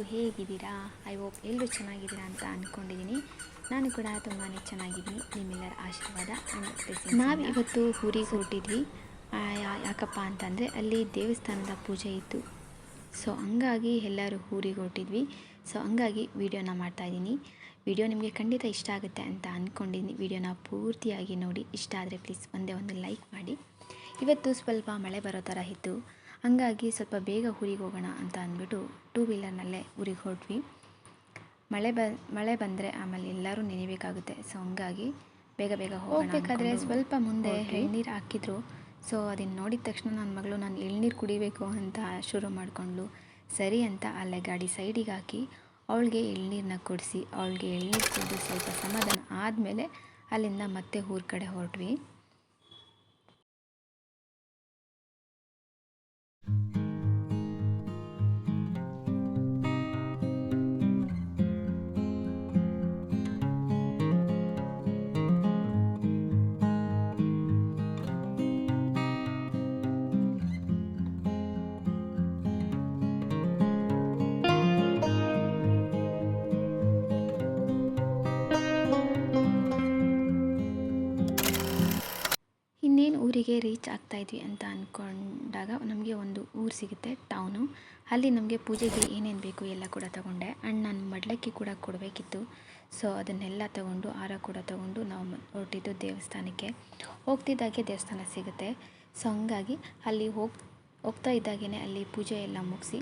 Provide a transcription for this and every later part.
ಎಲ್ಲರೂ ಹೇಗಿದ್ದೀರಾ? I hope ಎಲ್ಲರೂ ಚೆನ್ನಾಗಿದ್ದೀರಾ ಅಂತ ಅಂದ್ಕೊಂಡಿದ್ದೀನಿ ನಾನು ಕೂಡ ತುಂಬಾ ಚೆನ್ನಾಗಿದ್ದೀನಿ. ನಿಮ್ಮೆಲ್ಲರ ಆಶೀರ್ವಾದ ನಾವು ಇವತ್ತು ಊರಿಗೆ ಹೊರಟಿದ್ವಿ. ಯಾಕಪ್ಪ ಅಂತಂದರೆ ಅಲ್ಲಿ ದೇವಸ್ಥಾನದ ಪೂಜೆ ಇತ್ತು. ಸೊ ಹಂಗಾಗಿ ಎಲ್ಲರೂ ಊರಿಗೆ ಹೊರಟಿದ್ವಿ. ಸೊ ಹಂಗಾಗಿ ವೀಡಿಯೋನ ಮಾಡ್ತಾಯಿದ್ದೀನಿ ವಿಡಿಯೋ ನಿಮಗೆ ಖಂಡಿತ ಇಷ್ಟ ಆಗುತ್ತೆ ಅಂತ ಅಂದ್ಕೊಂಡಿದ್ದೀನಿ ವಿಡಿಯೋನ ಪೂರ್ತಿಯಾಗಿ ನೋಡಿ. ಇಷ್ಟ ಆದರೆ ಪ್ಲೀಸ್ ಒಂದೇ ಒಂದು ಲೈಕ್ ಮಾಡಿ. ಇವತ್ತು ಸ್ವಲ್ಪ ಮಳೆ ಬರೋ ಥರ ಇತ್ತು. ಹಂಗಾಗಿ ಸ್ವಲ್ಪ ಬೇಗ ಊರಿಗೆ ಹೋಗೋಣ ಅಂತ ಅಂದ್ಬಿಟ್ಟು ಟೂ ವೀಲರ್ನಲ್ಲೇ ಊರಿಗೆ ಹೊರಟ್ವಿ. ಮಳೆ ಬ ಮಳೆ ಬಂದರೆ ಆಮೇಲೆ ಎಲ್ಲರೂ ನೆನೆಬೇಕಾಗುತ್ತೆ. ಸೊ ಹಂಗಾಗಿ ಬೇಗ ಬೇಗ ಹೋಗಬೇಕಾದ್ರೆ ಸ್ವಲ್ಪ ಮುಂದೆ ಎಳ್ನೀರು ಹಾಕಿದ್ರು. ಸೊ ಅದನ್ನು ನೋಡಿದ ತಕ್ಷಣ ನನ್ನ ಮಗಳು ನಾನು ಎಳ್ನೀರು ಕುಡಿಬೇಕು ಅಂತ ಶುರು ಮಾಡಿಕೊಂಡ್ಳು. ಸರಿ ಅಂತ ಅಲ್ಲೇ ಗಾಡಿ ಸೈಡಿಗೆ ಹಾಕಿ ಅವಳಿಗೆ ಎಳ್ನೀರನ್ನ ಕೊಡಿಸಿ ಅವಳಿಗೆ ಎಳ್ನೀರು ಕುಡಿದು ಸ್ವಲ್ಪ ಸಮಾಧಾನ ಆದಮೇಲೆ ಅಲ್ಲಿಂದ ಮತ್ತೆ ಊರ ಕಡೆ ಹೊರಟ್ವಿ. ಊರಿಗೆ ರೀಚ್ ಆಗ್ತಾ ಇದ್ವಿ ಅಂತ ಅಂದ್ಕೊಂಡಾಗ ನಮಗೆ ಒಂದು ಊರು ಸಿಗುತ್ತೆ ಟೌನು ಅಲ್ಲಿ ನಮಗೆ ಪೂಜೆಗೆ ಏನೇನು ಬೇಕು ಎಲ್ಲ ಕೂಡ ತಗೊಂಡೆ. ಆ್ಯಂಡ್ ನಾನು ಮಡ್ಲಕ್ಕಿ ಕೂಡ ಕೊಡಬೇಕಿತ್ತು. ಸೊ ಅದನ್ನೆಲ್ಲ ತಗೊಂಡು ಹಾರ ಕೂಡ ತಗೊಂಡು ನಾವು ಹೊರಟಿದ್ದು ದೇವಸ್ಥಾನಕ್ಕೆ. ಹೋಗ್ತಿದ್ದಾಗೆ ದೇವಸ್ಥಾನ ಸಿಗುತ್ತೆ. ಸೊ ಹಂಗಾಗಿ ಅಲ್ಲಿ ಹೋಗ್, ಹೋಗ್ತಾ ಇದ್ದಾಗೇ ಅಲ್ಲಿ ಪೂಜೆ ಎಲ್ಲ ಮುಗಿಸಿ,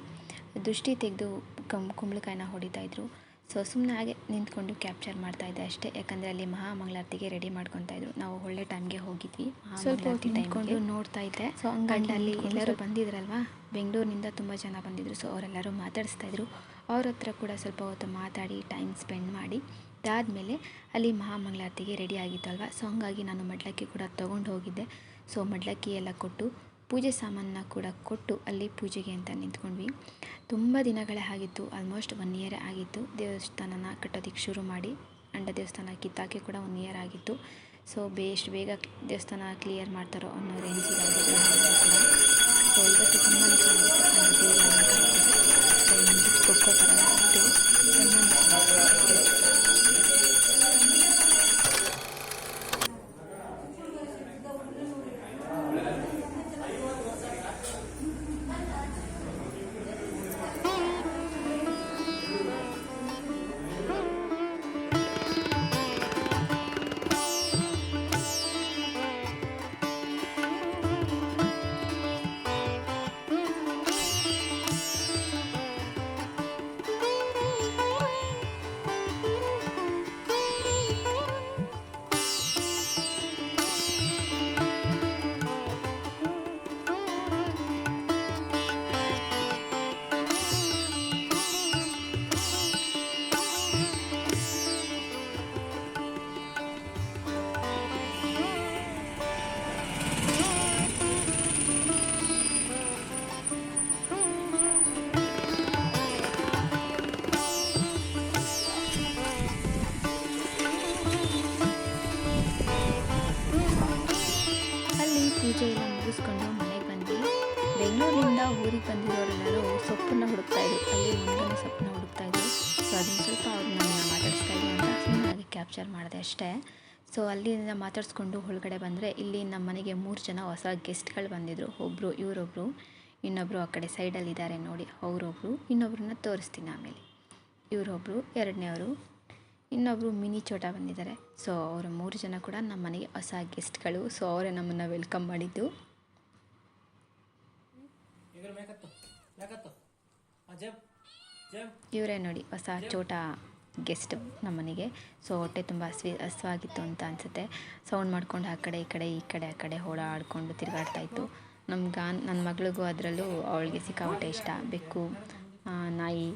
ದೃಷ್ಟಿ ತೆಗೆದು ಕಂ, ಕುಂಬಳಕಾಯಿನ ಹೊಡಿತಾ ಇದ್ರು. ಸೊ ಸುಮ್ಮನೆ ಹಾಗೆ ನಿಂತ್ಕೊಂಡು ಕ್ಯಾಪ್ಚರ್ ಮಾಡ್ತಾ ಇದ್ದೆ ಅಷ್ಟೇ. ಯಾಕಂದರೆ ಅಲ್ಲಿ ಮಹಾಮಂಗಳಾರತಿಗೆ ರೆಡಿ ಮಾಡ್ಕೊತಾ ಇದ್ರು. ನಾವು ಒಳ್ಳೆ ಟೈಮ್ಗೆ ಹೋಗಿದ್ವಿ. ಸ್ವಲ್ಪ ನಿಂತ್ಕೊಂಡು ನೋಡ್ತಾ ಇದ್ದೆ. ಸೊ ಹಂಗಾಗಿ ಅಲ್ಲಿ ಎಲ್ಲರೂ ಬಂದಿದ್ರಲ್ವಾ? ಬೆಂಗಳೂರಿನಿಂದ ತುಂಬ ಜನ ಬಂದಿದ್ರು. ಸೊ ಅವರೆಲ್ಲರೂ ಮಾತಾಡಿಸ್ತಾ ಇದ್ರು. ಅವ್ರ ಹತ್ರ ಕೂಡ ಸ್ವಲ್ಪ ಹೊತ್ತು ಮಾತಾಡಿ ಟೈಮ್ ಸ್ಪೆಂಡ್ ಮಾಡಿ. ಅದಾದಮೇಲೆ ಅಲ್ಲಿ ಮಹಾಮಂಗಳಾರತಿಗೆ ರೆಡಿ ಆಗಿತ್ತು ಅಲ್ವಾ ಸೊ ಹಂಗಾಗಿ ನಾನು ಮಡ್ಲಕ್ಕಿ ಕೂಡ ತೊಗೊಂಡು ಹೋಗಿದ್ದೆ. ಸೊ ಮಡ್ಲಕ್ಕಿ ಎಲ್ಲ ಕೊಟ್ಟು ಪೂಜೆ ಸಾಮಾನನ್ನ ಕೂಡ ಕೊಟ್ಟು ಅಲ್ಲಿ ಪೂಜೆಗೆ ಅಂತ ನಿಂತ್ಕೊಂಡ್ವಿ. ತುಂಬ ದಿನಗಳೇ ಆಗಿತ್ತು ಆಲ್ಮೋಸ್ಟ್ ಒನ್ ಇಯರ್ ಆಗಿತ್ತು. ದೇವಸ್ಥಾನನ ಕಟ್ಟೋದಕ್ಕೆ ಶುರು ಮಾಡಿ, ಅಂಡ ದೇವಸ್ಥಾನ ಕಿತ್ತಾಕೆ ಕೂಡ ಒನ್ ಇಯರ್ ಆಗಿತ್ತು. ಸೊ ಬೇ ಎಷ್ಟು ಬೇಗ ದೇವಸ್ಥಾನ ಕ್ಲಿಯರ್ ಮಾಡ್ತಾರೋ ಅನ್ನೋ ಕೂಡ ಸೊ ಇವತ್ತು ತುಂಬಾ ಕ್ಯಾಪ್ಚರ್ ಮಾಡಿದೆ ಅಷ್ಟೇ. ಸೊ ಅಲ್ಲಿಂದ ಮಾತಾಡಿಸ್ಕೊಂಡು ಒಳಗಡೆ ಬಂದರೆ ಇಲ್ಲಿ ನಮ್ಮ ಮನೆಗೆ ಮೂರು ಜನ ಹೊಸ ಗೆಸ್ಟ್ಗಳು ಬಂದಿದ್ದರು ಒಬ್ಬರು ಇವರೊಬ್ಬರು ಇನ್ನೊಬ್ಬರು ಆ ಕಡೆ ಸೈಡಲ್ಲಿ ಇದ್ದಾರೆ ನೋಡಿ ಅವರೊಬ್ಬರು ಇನ್ನೊಬ್ಬರನ್ನ ತೋರಿಸ್ತೀನಿ ಆಮೇಲೆ. ಇವರೊಬ್ಬರು ಎರಡನೇವರು. ಇನ್ನೊಬ್ಬರು ಮಿನಿ ಚೋಟ ಬಂದಿದ್ದಾರೆ. ಸೊ ಅವರು ಮೂರು ಜನ ಕೂಡ ನಮ್ಮ ಮನೆಗೆ ಹೊಸ ಗೆಸ್ಟ್ಗಳು ಸೊ ಅವರೇ ನಮ್ಮನ್ನು ವೆಲ್ಕಮ್ ಮಾಡಿದ್ದು. ಇವರೇ ನೋಡಿ ಹೊಸ ಚೋಟ. ಗೆಸ್ಟ್ ನಮ್ಮ ಮನೆಗೆ ಸೊ ಹೊಟ್ಟೆ ತುಂಬ ಹಸ್ವಿ, ಹಸಿವಾಗಿತ್ತು ಅಂತ ಅನಿಸುತ್ತೆ. ಸೌಂಡ್ ಮಾಡ್ಕೊಂಡು ಆ ಕಡೆ, ಈ ಕಡೆ ಈ ಕಡೆ, ಆ ಕಡೆ ಓಡಾಡ್ಕೊಂಡು ತಿರುಗಾಡ್ತಾ ಇತ್ತು. ಗಾನ್ ನನ್ನ ಮಗಳಿಗೂ ಅದರಲ್ಲೂ ಅವಳಿಗೆ ಸಿಕ್ಕಾಪಟ್ಟೆ ಇಷ್ಟ. ಬೆಕ್ಕು ನಾಯಿ,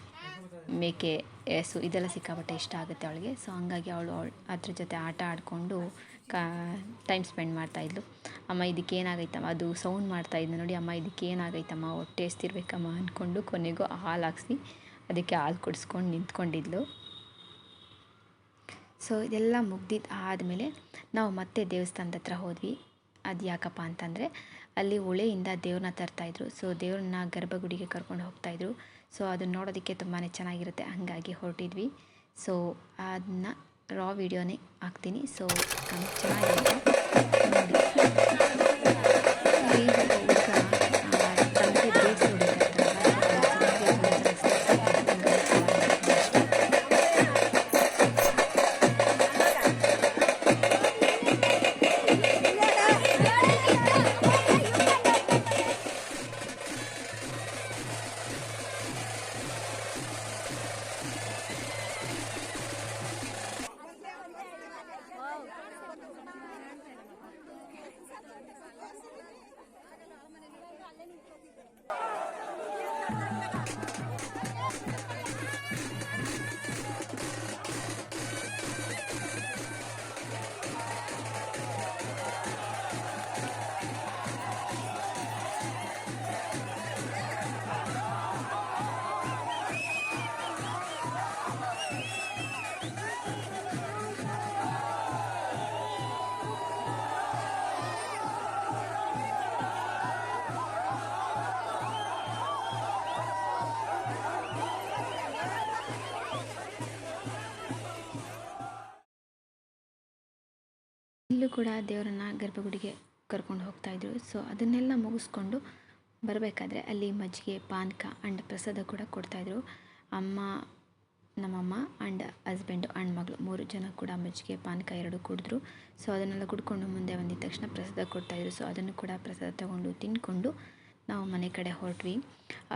ಮೇಕೆ ಎಸು ಇದೆಲ್ಲ ಸಿಕ್ಕಾಪಟ್ಟೆ ಇಷ್ಟ ಆಗುತ್ತೆ ಅವಳಿಗೆ. ಸೊ ಹಂಗಾಗಿ ಅವಳು ಅವಳು, ಅದ್ರ ಜೊತೆ ಆಟ ಆಡಿಕೊಂಡು ಕಾ ಟೈಮ್ ಸ್ಪೆಂಡ್ ಮಾಡ್ತಾಯಿದ್ಲು ಅಮ್ಮ, ಇದಕ್ಕೆ ಏನಾಗೈತಮ್ಮ? ಅದು ಸೌಂಡ್ ಮಾಡ್ತಾಯಿದ್ದೆ ನೋಡಿ, ಅಮ್ಮ, ಇದಕ್ಕೆ ಏನಾಗೈತಮ್ಮ? ಹೊಟ್ಟೆ ಎಸ್ತಿರ್ಬೇಕಮ್ಮ ಅಂದ್ಕೊಂಡು ಕೊನೆಗೂ ಹಾಲು ಹಾಕ್ಸಿ, ಅದಕ್ಕೆ ಹಾಲು ಕುಡಿಸ್ಕೊಂಡು ನಿಂತ್ಕೊಂಡಿದ್ಲು. ಸೊ ಇದೆಲ್ಲ ಮುಗ್ದಿದ್ದು ಆದಮೇಲೆ ನಾವು ಮತ್ತೆ ದೇವಸ್ಥಾನದ ಹತ್ರ ಹೋದ್ವಿ. ಅದು ಯಾಕಪ್ಪ ಅಂತಂದರೆ ಅಲ್ಲಿ ಹೊಳೆಯಿಂದ ದೇವ್ರನ್ನ ತರ್ತಾಯಿದ್ರು ಸೊ ದೇವ್ರನ್ನ ಗರ್ಭಗುಡಿಗೆ ಕರ್ಕೊಂಡು ಹೋಗ್ತಾಯಿದ್ರು ಸೊ ಅದನ್ನ ನೋಡೋದಕ್ಕೆ ತುಂಬಾ ಚೆನ್ನಾಗಿರುತ್ತೆ. ಹಾಗಾಗಿ ಹೊರಟಿದ್ವಿ. ಸೊ ಅದನ್ನ ರಾ ವಿಡಿಯೋನೇ ಹಾಕ್ತೀನಿ. ಸೊ ಚೆನ್ನಾಗಿರುತ್ತೆ. ನೋಡಿ. ಇಲ್ಲೂ ಕೂಡ ದೇವರನ್ನ ಗರ್ಭಗುಡಿಗೆ ಕರ್ಕೊಂಡು ಹೋಗ್ತಾಯಿದ್ರು ಸೊ ಅದನ್ನೆಲ್ಲ ಮುಗಿಸ್ಕೊಂಡು ಬರಬೇಕಾದ್ರೆ ಅಲ್ಲಿ ಮಜ್ಜಿಗೆ, ಪಾನಕ ಆ್ಯಂಡ್ ಪ್ರಸಾದ ಕೂಡ ಕೊಡ್ತಾಯಿದ್ರು ಅಮ್ಮ, ನಮ್ಮಮ್ಮ ಆ್ಯಂಡ್ ಹಸ್ಬೆಂಡು ಆ್ಯಂಡ್ ಮಗಳು ಮೂರು ಜನ ಕೂಡ ಮಜ್ಜಿಗೆ, ಪಾನಕ ಎರಡು ಕುಡಿದ್ರು. ಸೊ ಅದನ್ನೆಲ್ಲ ಕುಡ್ಕೊಂಡು ಮುಂದೆ ಬಂದಿದ ತಕ್ಷಣ ಪ್ರಸಾದ ಕೊಡ್ತಾಯಿದ್ರು ಸೊ ಅದನ್ನು ಕೂಡ ಪ್ರಸಾದ ತಗೊಂಡು ತಿಂದ್ಕೊಂಡು ನಾವು ಮನೆ ಕಡೆ ಹೊರಟ್ವಿ.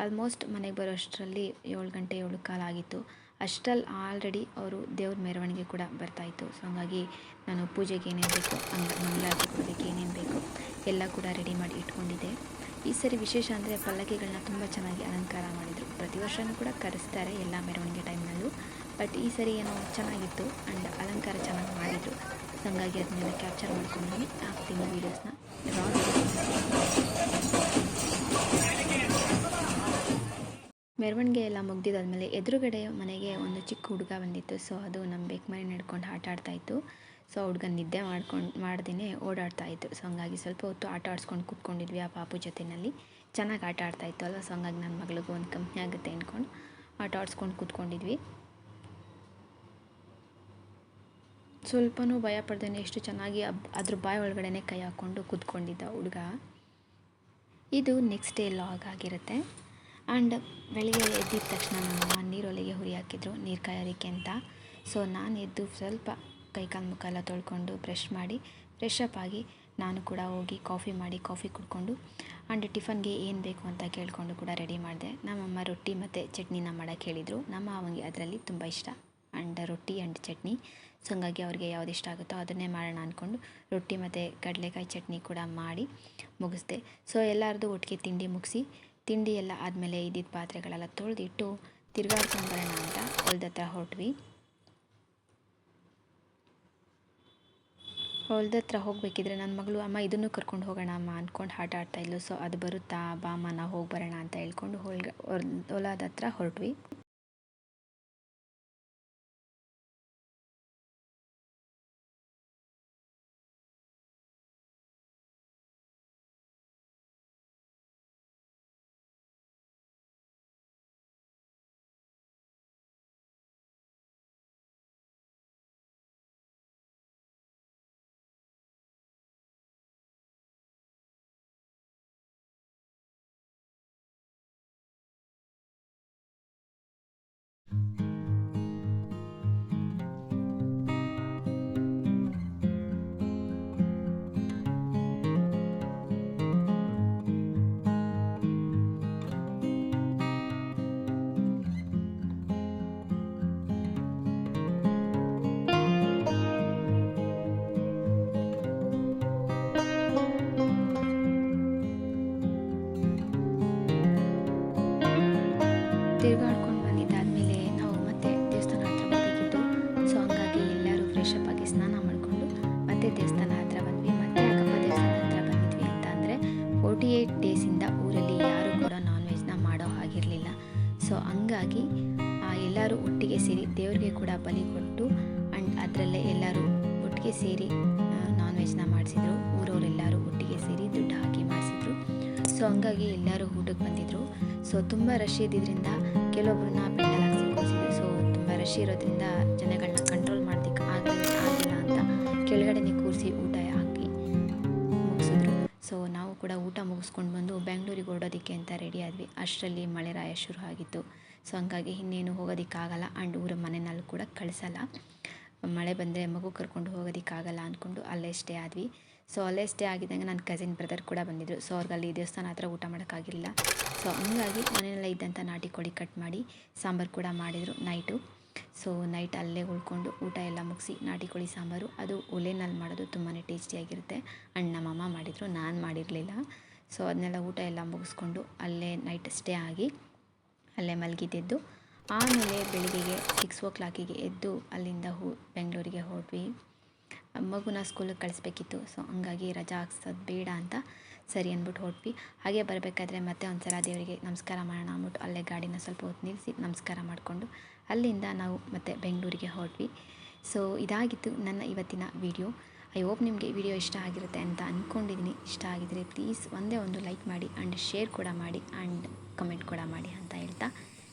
ಆಲ್ಮೋಸ್ಟ್ ಮನೆಗೆ ಬರೋ ಅಷ್ಟರಲ್ಲಿ ಏಳು ಗಂಟೆ ಏಳು ಕಾಲ ಆಗಿತ್ತು. ಅಷ್ಟರಲ್ಲಿ ಆಲ್ರೆಡಿ ಅವರು ದೇವ್ರ ಮೆರವಣಿಗೆ ಕೂಡ ಬರ್ತಾಯಿತ್ತು ಸೊ ಹಾಗಾಗಿ ನಾನು ಪೂಜೆಗೆ ಏನೇನು ಬೇಕು ಮಂಗಳಾರತಿ ಏನೇನು ಬೇಕು ಎಲ್ಲ ಕೂಡ ರೆಡಿ ಮಾಡಿ ಇಟ್ಕೊಂಡಿದ್ದೆ. ಈ ಸರಿ ವಿಶೇಷ ಅಂದರೆ ಪಲ್ಲಕ್ಕಿಗಳನ್ನ ತುಂಬ ಚೆನ್ನಾಗಿ ಅಲಂಕಾರ ಮಾಡಿದರು. ಪ್ರತಿ ವರ್ಷವೂ ಕೂಡ ಕರೆಸ್ತಾರೆ ಎಲ್ಲ ಮೆರವಣಿಗೆ ಟೈಮ್ನಲ್ಲೂ. ಬಟ್ ಈ ಸರಿ ಏನೋ ಚೆನ್ನಾಗಿತ್ತು ಆ್ಯಂಡ್ ಅಲಂಕಾರ ಚೆನ್ನಾಗಿ ಮಾಡಿದರು. ಸೊ ಹಾಗಾಗಿ ಅದನ್ನೆಲ್ಲ ಕ್ಯಾಪ್ಚರ್ ಮಾಡ್ಕೊಂಡು ಹಾಕ್ತೀನಿ ವೀಡಿಯೋಸ್ನ ಮೆರವಣಿಗೆ ಎಲ್ಲ ಮುಗ್ದಿದ್ದಾದಮೇಲೆ ಎದುರುಗಡೆ ಮನೆಗೆ ಒಂದು ಚಿಕ್ಕ ಹುಡುಗ ಬಂದಿತ್ತು. ಸೊ ಅದು ನಮ್ಮ ಬೇಕ್ ಮನೆ ನಡ್ಕೊಂಡು ಆಟ ಆಡ್ತಾಯಿತ್ತು ಸೊ ಹುಡುಗ ನಿದ್ದೆ ಮಾಡ್ಕೊಂಡು ಮಾಡ್ದೇ ಓಡಾಡ್ತಾ ಇತ್ತು. ಸೊ ಹಂಗಾಗಿ ಸ್ವಲ್ಪ ಹೊತ್ತು ಆಟ ಆಡಿಸ್ಕೊಂಡು ಕೂತ್ಕೊಂಡಿದ್ವಿ ಆ ಪಾಪು ಜೊತೆಯಲ್ಲಿ ಚೆನ್ನಾಗಿ ಆಟ ಆಡ್ತಾ ಇತ್ತು ಅಲ್ವ? ಸೊ ಹಂಗಾಗಿ ನನ್ನ ಮಗಳಿಗೂ ಒಂದು ಕಂಪ್ನಿ ಆಗುತ್ತೆ ಅಂದ್ಕೊಂಡು ಆಟ ಆಡಿಸ್ಕೊಂಡು ಕೂತ್ಕೊಂಡಿದ್ವಿ. ಸ್ವಲ್ಪನೂ ಭಯ ಪಡ್ದೇನೆ ಎಷ್ಟು ಚೆನ್ನಾಗಿ ಅಬ್, ಅದ್ರ ಬಾಯಿ ಒಳಗಡೆನೆ ಕೈ ಹಾಕ್ಕೊಂಡು ಕೂತ್ಕೊಂಡಿದ್ದ ಹುಡುಗ. ಇದು ನೆಕ್ಸ್ಟ್ ಡೇ ಲಾಗ್ ಆಗಿರುತ್ತೆ. ಆ್ಯಂಡ್ ಬೆಳಗ್ಗೆ ಎದ್ದಿದ ತಕ್ಷಣ ನಮ್ಮಮ್ಮ ನೀರೊಳಗೆ ಹುರಿ ಹಾಕಿದ್ರು, ನೀರು ಕಾಯೋದಕ್ಕೆ ಅಂತ. ಸೊ ನಾನು ಎದ್ದು ಸ್ವಲ್ಪ ಕೈಕಾಲು ಮುಖ ಎಲ್ಲ ತೊಳ್ಕೊಂಡು ಬ್ರಷ್ ಮಾಡಿ ಫ್ರೆಶ್ ಅಪ್ ಆಗಿ ನಾನು ಕೂಡ ಹೋಗಿ ಕಾಫಿ ಮಾಡಿ ಕಾಫಿ ಕುಡ್ಕೊಂಡು ಆ್ಯಂಡ್ ಟಿಫನ್ಗೆ ಏನು ಬೇಕು ಅಂತ ಕೇಳಿಕೊಂಡು ಕೂಡ ರೆಡಿ ಮಾಡಿದೆ. ನಮ್ಮಮ್ಮ ರೊಟ್ಟಿ ಮತ್ತು ಚಟ್ನಿನ ಮಾಡೋಕ್ಕೆ ಹೇಳಿದರು. ನಮ್ಮ ಅವಂಗೆ ಅದರಲ್ಲಿ ತುಂಬ ಇಷ್ಟ. ಆ್ಯಂಡ್ ರೊಟ್ಟಿ ಆ್ಯಂಡ್ ಚಟ್ನಿ. ಸೊ ಹಂಗಾಗಿ ಅವ್ರಿಗೆ ಯಾವ್ದು ಇಷ್ಟ ಆಗುತ್ತೋ ಅದನ್ನೇ ಮಾಡೋಣ ಅಂದ್ಕೊಂಡು ರೊಟ್ಟಿ ಮತ್ತು ಕಡಲೆಕಾಯಿ ಚಟ್ನಿ ಕೂಡ ಮಾಡಿ ಮುಗಿಸ್ದೆ. ಸೊ ಎಲ್ಲರದು ಒಟ್ಟಿಗೆ ತಿಂಡಿ ಮುಗಿಸಿ ತಿಂಡಿ ಎಲ್ಲ ಆದಮೇಲೆ ಇದ್ದಿದ್ದ ಪಾತ್ರೆಗಳೆಲ್ಲ ತೊಳೆದಿಟ್ಟು ತಿರ್ಗಾಡ್ಕೊಂಡು ಬರೋಣ ಅಂತ ಹೊಲ್ದ ಹತ್ರ ಹೊರಟ್ವಿ. ಹೊಲ್ದ ಹೋಗಬೇಕಿದ್ರೆ ನನ್ನ ಮಗಳು, ಅಮ್ಮ, ಇದನ್ನು ಕರ್ಕೊಂಡು ಹೋಗೋಣ ಅಮ್ಮ ಅಂದ್ಕೊಂಡು ಆಟ ಆಡ್ತಾ ಇದ್ಲು. ಸೊ ಅದು ಬರುತ್ತಾ? ಬಾ ಅಮ್ಮ, ನಾವು ಹೋಗಿ ಬರೋಣ ಅಂತ ಹೇಳ್ಕೊಂಡು ಹೊಲ್ಗ ಹೊಲದ ಹತ್ರ ಹೊರಟ್ವಿ. ಹಂಗಾಗಿ ಎಲ್ಲರೂ ಒಟ್ಟಿಗೆ ಸೇರಿ ದೇವರಿಗೆ ಕೂಡ ಬಲಿ ಕೊಟ್ಟು ಆ್ಯಂಡ್ ಅದರಲ್ಲೇ ಎಲ್ಲರೂ ಒಟ್ಟಿಗೆ ಸೇರಿ ನಾನ್ ವೆಜ್ನ ಮಾಡಿಸಿದ್ರು. ಊರವರೆಲ್ಲರೂ ಒಟ್ಟಿಗೆ ಸೇರಿ ದುಡ್ಡು ಹಾಕಿ ಮಾಡಿಸಿದ್ರು. ಸೊ ಹಂಗಾಗಿ ಎಲ್ಲರೂ ಊಟಕ್ಕೆ ಬಂದಿದ್ದರು ಸೊ ತುಂಬ ರಶ್ ಇದ್ದಿದ್ದರಿಂದ ಕೆಲವೊಬ್ಬರನ್ನ ಪೆಂಡಲ್ ಸೊ ತುಂಬ ರಶ್ ಇರೋದ್ರಿಂದ ಜನಗಳನ್ನ ಕಂಟ್ರೋಲ್ ಮಾಡೋದಕ್ಕೆ ಆಗಲಿಲ್ಲ ಆಗಿಲ್ಲ ಅಂತ ಕೆಳಗಡೆನೆ ಕೂರಿಸಿ ಊಟ ಹಾಕಿ ಮುಗಿಸಿದ್ರು. ಸೊ ನಾವು ಕೂಡ ಊಟ ಮುಗಿಸ್ಕೊಂಡು ಬಂದು ಬೆಂಗಳೂರಿಗೆ ಓಡೋದಕ್ಕೆ ಅಂತ ರೆಡಿ ಆದ್ವಿ. ಅಷ್ಟರಲ್ಲಿ ಮಳೆ ರಾಯ ಶುರು ಆಗಿತ್ತು ಸೊ ಹಂಗಾಗಿ ಇನ್ನೇನು ಹೋಗೋದಕ್ಕಾಗಲ್ಲ. ಆ್ಯಂಡ್ ಊರ ಮನೆಯಲ್ಲಿ ಕೂಡ ಕಳಿಸಲ್ಲ. ಮಳೆ ಬಂದರೆ ಮಗು ಕರ್ಕೊಂಡು ಹೋಗೋದಕ್ಕಾಗಲ್ಲ ಅಂದ್ಕೊಂಡು ಅಲ್ಲೇ ಸ್ಟೇ ಆದ್ವಿ. ಸೊ ಅಲ್ಲೇ ಸ್ಟೇ ಆಗಿದ್ದಂಗೆ ನನ್ನ ಕಸಿನ್ ಬ್ರದರ್ ಕೂಡ ಬಂದಿದ್ದರು ಸೊ ಅವ್ರಿಗೆ ಅಲ್ಲಿ ದೇವಸ್ಥಾನ ಹತ್ರ ಊಟ ಮಾಡೋಕ್ಕಾಗಿರಲಿಲ್ಲ. ಸೊ ಹಂಗಾಗಿ ಮನೆಯಲ್ಲೇ ಇದ್ದಂಥ ನಾಟಿ ಕೋಳಿ ಕಟ್ ಮಾಡಿ ಸಾಂಬಾರು ಕೂಡ ಮಾಡಿದರು ನೈಟು ಸೊ ನೈಟ್ ಅಲ್ಲೇ ಉಳ್ಕೊಂಡು ಊಟ ಎಲ್ಲ ಮುಗಿಸಿ ನಾಟಿ ಕೋಳಿ ಸಾಂಬಾರು. ಅದು ಒಲೆನಲ್ಲಿ ಮಾಡೋದು ತುಂಬಾ ಟೇಸ್ಟಿಯಾಗಿರುತ್ತೆ ಆ್ಯಂಡ್ ನಮ್ಮಮ್ಮ ಮಾಡಿದರು. ನಾನು ಮಾಡಿರಲಿಲ್ಲ. ಸೊ ಅದನ್ನೆಲ್ಲ ಊಟ ಎಲ್ಲ ಮುಗಿಸ್ಕೊಂಡು ಅಲ್ಲೇ ನೈಟ್ ಸ್ಟೇ ಆಗಿ ಅಲ್ಲೇ ಮಲಗಿದ್ದೆದ್ದು. ಆಮೇಲೆ ಬೆಳಿಗ್ಗೆಗೆ ಸಿಕ್ಸ್ ಓ ಕ್ಲಾಕಿಗೆ ಎದ್ದು ಅಲ್ಲಿಂದ ಹೋ, ಬೆಂಗಳೂರಿಗೆ ಹೊರಟ್ವಿ ಮಗುನ ಸ್ಕೂಲಿಗೆ ಕಳಿಸ್ಬೇಕಿತ್ತು. ಸೊ ಹಂಗಾಗಿ ರಜಾ ಹಾಕ್ಸೋದು ಬೇಡ ಅಂತ ಸರಿ ಅಂದ್ಬಿಟ್ಟು ಹೊರಟ್ವಿ ಹಾಗೆ ಬರಬೇಕಾದ್ರೆ ಮತ್ತೆ ಒಂದು ಸಲ ದೇವರಿಗೆ ನಮಸ್ಕಾರ ಮಾಡೋಣ ಅಂದ್ಬಿಟ್ಟು ಅಲ್ಲೇ ಗಾಡಿನ ಸ್ವಲ್ಪ ಹೊತ್ತು ನಿಲ್ಲಿಸಿ ನಮಸ್ಕಾರ ಮಾಡಿಕೊಂಡು ಅಲ್ಲಿಂದ ನಾವು ಮತ್ತೆ ಬೆಂಗಳೂರಿಗೆ ಹೊರಟ್ವಿ ಸೊ ಇದಾಗಿತ್ತು ನನ್ನ ಇವತ್ತಿನ ವಿಡಿಯೋ ಐ ಹೋಪ್ ನಿಮಗೆ ವಿಡಿಯೋ ಇಷ್ಟ ಆಗಿರುತ್ತೆ ಅಂತ ಅಂದ್ಕೊಂಡಿದ್ದೀನಿ ಇಷ್ಟ ಆಗಿದ್ದರೆ ಪ್ಲೀಸ್ ಒಂದೇ ಒಂದು ಲೈಕ್ ಮಾಡಿ ಆ್ಯಂಡ್ ಶೇರ್ ಕೂಡ ಮಾಡಿ ಆ್ಯಂಡ್ ಕಮೆಂಟ್ ಕೂಡ ಮಾಡಿ ಅಂತ ಹೇಳ್ತಾ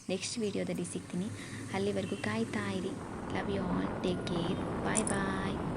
ನೆಕ್ಸ್ಟ್ ವಿಡಿಯೋದಲ್ಲಿ ಸಿಗ್ತೀನಿ. ಅಲ್ಲಿವರೆಗೂ ಕಾಯ್ತಾ ಇರಿ. Love you all take care bye bye